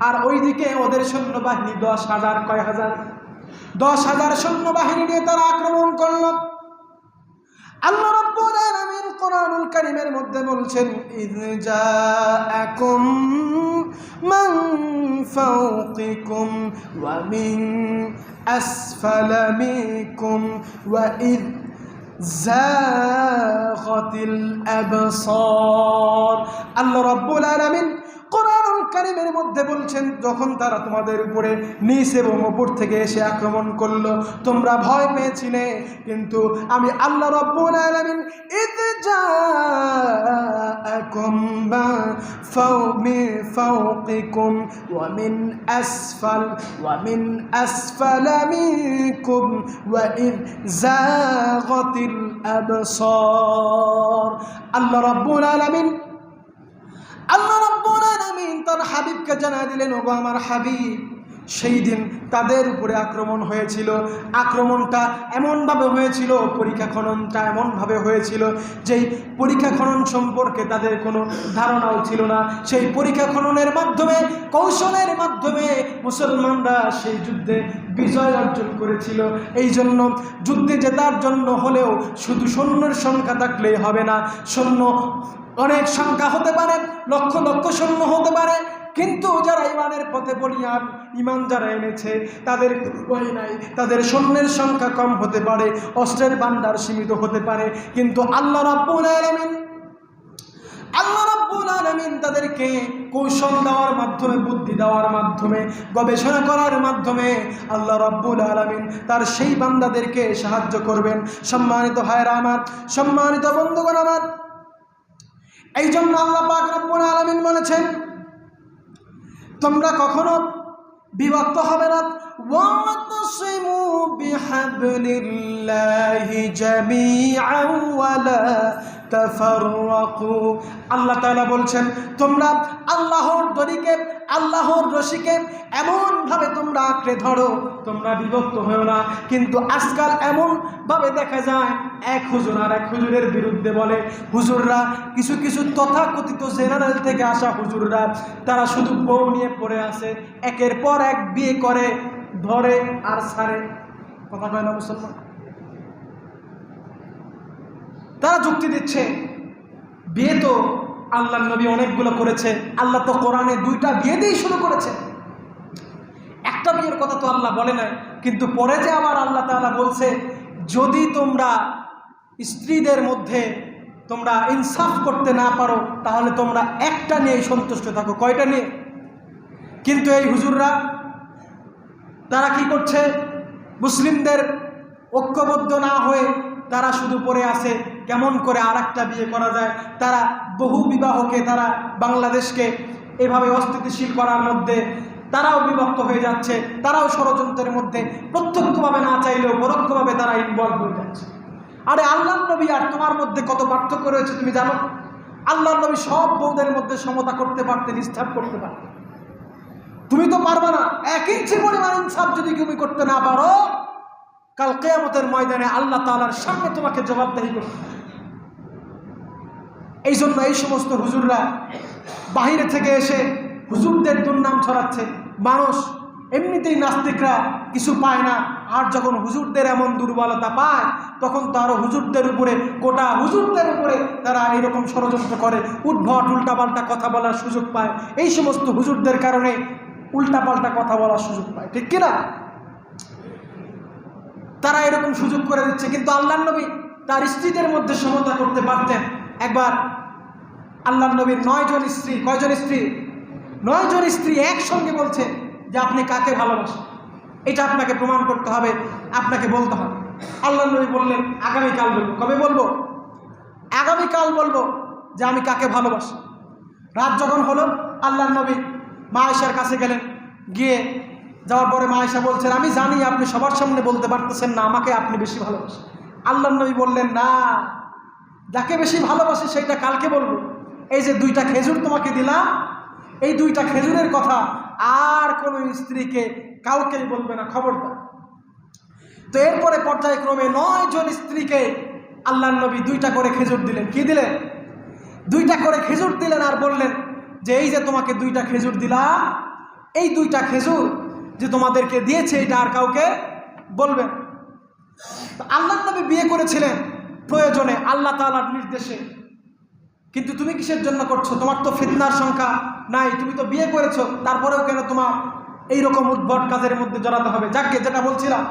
আর ওইদিকে ওদের সৈন্যবাহিনী দশ হাজার কয় হাজার? দশ হাজার সৈন্যবাহিনী নিয়ে তারা আক্রমণ করল। আল্লাহ রাব্বুল মধ্যে বলছেন ওয়া আবসার। আল্লাহ রাব্বুল আলামিন কারিমের মধ্যে বলছেন, যখন তারা তোমাদের উপরে নিচ এবং ওপর থেকে এসে আক্রমণ করল, তোমরা ভয় পেয়েছিলে, কিন্তু আমি আল্লাহ রব্বুল আলামিন ফাওমি ফাওকিকুম, ওয়া মিন আসফাল, ওয়া মিন আসফালা মিনকুম ওয়া ইদ জাগাতিল আবসার। আল্লাহ রব্বুল তার হাবিবকে জানা দিলেন, ওগো আমার হাবিব, সেই দিন তাদের উপরে আক্রমণ হয়েছিল। আক্রমণটা এমনভাবে হয়েছিল, পরীক্ষা খননটা এমনভাবে হয়েছিল যেই পরীক্ষা খনন সম্পর্কে তাদের কোনো ধারণাও ছিল না। সেই পরীক্ষা খননের মাধ্যমে, কৌশলের মাধ্যমে মুসলমানরা সেই যুদ্ধে বিজয় অর্জন করেছিল। এই জন্য যুদ্ধে জেতার জন্য হলেও শুধু সৈন্যের সংখ্যা থাকলেই হবে না, সৈন্য অনেক সংখ্যা হতে পারে, লক্ষ লক্ষ সৈন্য হতে পারে, কিন্তু যারা ইমানের পথে বলিয়ান, ইমান যারা এনেছে, তাদের ভয় নাই। তাদের সৈন্যের সংখ্যা কম হতে পারে, অস্ত্রের ভান্ডার সীমিত হতে পারে, কিন্তু আল্লাহ রাব্বুল আলামিন, আল্লাহ রাব্বুল আলামিন তাদেরকে কৌশল দেওয়ার মাধ্যমে, বুদ্ধি দেওয়ার মাধ্যমে, গবেষণা করার মাধ্যমে আল্লাহ রাব্বুল আলামিন তার সেই বান্দাদেরকে সাহায্য করবেন। সম্মানিত ভাইরা আমার, সম্মানিত বন্ধুগণ আমার এই জন্য আল্লাহ পাক রব্বুল আলামিন বলেছেন তোমরা কখনো বিভক্ত হবে না واعتصموا بحبل الله جميعا ولا تفرقوا আল্লাহ তাআলা বলছেন, তোমরা আল্লাহর দড়িকে, আল্লাহর রশিকে এমনভাবে তোমরা আঁকড়ে ধরো, তোমরা বিভক্ত হও না। কিন্তু আজকাল এমনভাবে দেখা যায়, এক হুজুর আর এক হুজুরের বিরুদ্ধে বলে, হুজুররা কিছু কিছু তথাকথিত জেনারেল থেকে আসা হুজুররা, তারা শুধু বউ নিয়ে পড়ে আছে, একের পর এক বিয়ে করে, ধরে আর ছাড়ে। কথা কয় না মুসলমান? তারা যুক্তি দিচ্ছে, বিয়ে তো আল্লাহ নবী অনেকগুলো করেছে, আল্লাহ তো কোরআনে দুইটা বিয়ে দিয়েই শুরু করেছে। একটা বিয়ের কথা তো আল্লাহ বলে না কিন্তু পরে যে আবার আল্লাহ তাআলা বলছে, যদি তোমরা স্ত্রীদের মধ্যে তোমরা ইনসাফ করতে না পারো, তাহলে তোমরা একটা নিয়ে সন্তুষ্ট থাকো। কয়টা নিয়ে? কিন্তু এই হুজুররা, তারা কি করছে? মুসলিমদের ঐক্যবদ্ধ না হয়ে তারা শুধু পড়ে আছে কেমন করে আর বিয়ে করা যায়, তারা বহু বিবাহকে তারা বাংলাদেশকে এভাবে অস্থিতিশীল করার মধ্যে তারাও বিভক্ত হয়ে যাচ্ছে, তারাও ষড়যন্ত্রের মধ্যে, প্রত্যক্ষভাবে না চাইলেও পরোক্ষভাবে তারা ইনভলভ হয়ে যাচ্ছে। আরে আল্লাহ নবী আর তোমার মধ্যে কত পার্থক্য রয়েছে তুমি জানো? আল্লাহ নবী সব বৌদের মধ্যে সমতা করতে পারতেন স্থাপ করতে পারতেন। তুমি তো পারবে না এক ইঞ্চি পরিমাণ ইনসাফ যদি তুমি করতে না পারো, কাল কেয়ামতের ময়দানে আল্লাহ তালার সামনে তোমাকে জবাবদাহি করতে। এই জন্য এই সমস্ত হুজুররা বাহিরে থেকে এসে হুজুরদের দুর্নাম ছড়াচ্ছে। মানুষ, এমনিতেই নাস্তিকরা কিছু পায় না। আর যখন হুজুরদের এমন দুর্বলতা পায়, তখন তো আরও হুজুরদের উপরে, গোটা হুজুরদের উপরে তারা এইরকম ষড়যন্ত্র করে উদ্ভট উল্টাপাল্টা কথা বলার সুযোগ পায়। এই সমস্ত হুজুরদের কারণে উল্টাপাল্টা কথা বলার সুযোগ পায়। ঠিক কিনা? তারা এরকম সুযোগ করে দিচ্ছে। কিন্তু আল্লাহ নবী তার স্ত্রীদের মধ্যে সমতা করতে পারতেন। একবার আল্লাহ নবীর নয় জন স্ত্রী, কয়জন স্ত্রী? নয় জন স্ত্রী একসঙ্গে বলছে যে আপনি কাকে ভালোবাসেন? এটা আপনাকে প্রমাণ করতে হবে, আপনাকে বলতে হবে। আল্লাহ নবী বললেন, আগামীকাল বলব। কবে বলব? আগামীকাল বলব যে আমি কাকে ভালোবাসি। রাত যখন হলো আল্লাহ নবী মা আয়েশার কাছে গেলেন। গিয়ে যাওয়ার পরে মা আয়েশা বলছেন, আমি জানি আপনি সবার সামনে বলতে পারতেছেন না, আমাকে আপনি বেশি ভালোবাসেন। আল্লাহ নবী বললেন, না যাকে বেশি ভালোবাসি সেইটা কালকে বলব। এই যে দুইটা খেজুর তোমাকে দিলাম, এই দুইটা খেজুরের কথা আর কোনো স্ত্রীকে কাউকেই বলবে না, খবরদার। তো এরপরে পর্যায়ক্রমে নয় জন স্ত্রীকে আল্লাহ নবী দুইটা করে খেজুর দিলেন। কি দিলেন? দুইটা করে খেজুর দিলেন আর বললেন যে, এই যে তোমাকে দুইটা খেজুর দিলাম, এই দুইটা খেজুর যে তোমাদেরকে দিয়েছে, এটা আর কাউকে বলবেন আল্লাহ নবী বিয়ে করেছিলেন। প্রয়োজনে আল্লাহ তাআলার নির্দেশে। কিন্তু তুমি কিসের জন্য করছ? তোমার তো ফিতনার সংখ্যা নাই, তুমি তো বিয়ে করেছ, তারপরেও কেন তোমার এই রকম উদ্ভট কাজের মধ্যে জড়াতে হবে? যাকে যেটা বলছিলাম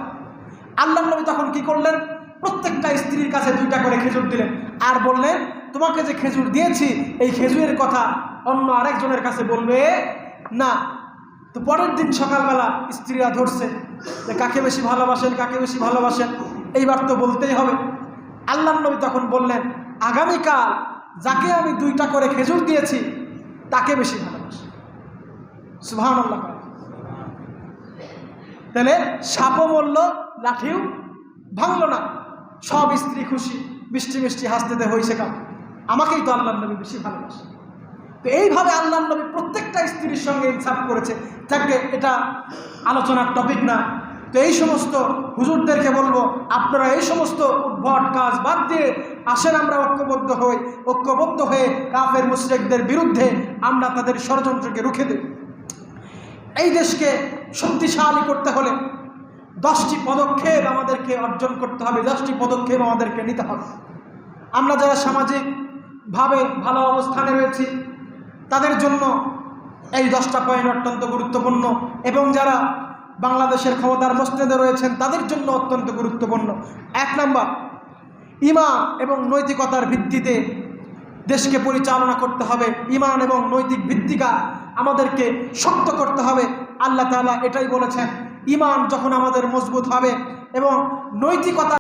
আল্লাহ নবী তখন কি করলেন? প্রত্যেকটা স্ত্রীর কাছে দুইটা করে খেজুর দিলেন আর বললেন, তোমাকে যে খেজুর দিয়েছি, এই খেজুরের কথা অন্য আরেকজনের কাছে বলবে না। তো পরের দিন সকালবেলা স্ত্রীরা ধরছে যে, কাকে বেশি ভালোবাসেন, কাকে বেশি ভালোবাসেন? এইবার তো বলতেই হবে। আল্লাহ নবী তখন বললেন, আগামীকাল যাকে আমি দুইটা করে খেজুর দিয়েছি, তাকে বেশি ভালোবাসি। আল্লাহ তাহলে সাপও মরল, লাঠিও ভাঙল না। সব স্ত্রী খুশি, মিষ্টি মিষ্টি হাসতেতে হয়েছে কাম আমাকেই তো আল্লাহ নবী বেশি ভালোবাসে। তো এইভাবে আল্লাহ নবী প্রত্যেকটা স্ত্রীর সঙ্গে ইনসাফ করেছে। যাকে এটা আলোচনার টপিক না। তো এই সমস্ত হুজুরদেরকে বলব, আপনারা এই সমস্ত উদ্ভট কাজ বাদ দিয়ে আসেন, আমরা ঐক্যবদ্ধ হই। ঐক্যবদ্ধ হয়ে কাফের মুশরিকদের বিরুদ্ধে আমরা তাদের ষড়যন্ত্রকে রুখে দিই এই দেশকে শক্তিশালী করতে হলে দশটি পদক্ষেপ আমাদেরকে অর্জন করতে হবে, দশটি পদক্ষেপ আমাদেরকে নিতে হবে। আমরা যারা সামাজিকভাবে ভালো অবস্থানে রয়েছি, তাদের জন্য এই দশটা পয়েন্ট অত্যন্ত গুরুত্বপূর্ণ এবং যারা বাংলাদেশের ক্ষমতার মসজিদে রয়েছেন, তাদের জন্য অত্যন্ত গুরুত্বপূর্ণ। এক নম্বর, ইমান এবং নৈতিকতার ভিত্তিতে দেশকে পরিচালনা করতে হবে। ইমান এবং নৈতিক ভিত্তিকা আমাদেরকে শক্ত করতে হবে। আল্লাহ তালা এটাই বলেছেন, ইমান যখন আমাদের মজবুত হবে এবং নৈতিকতা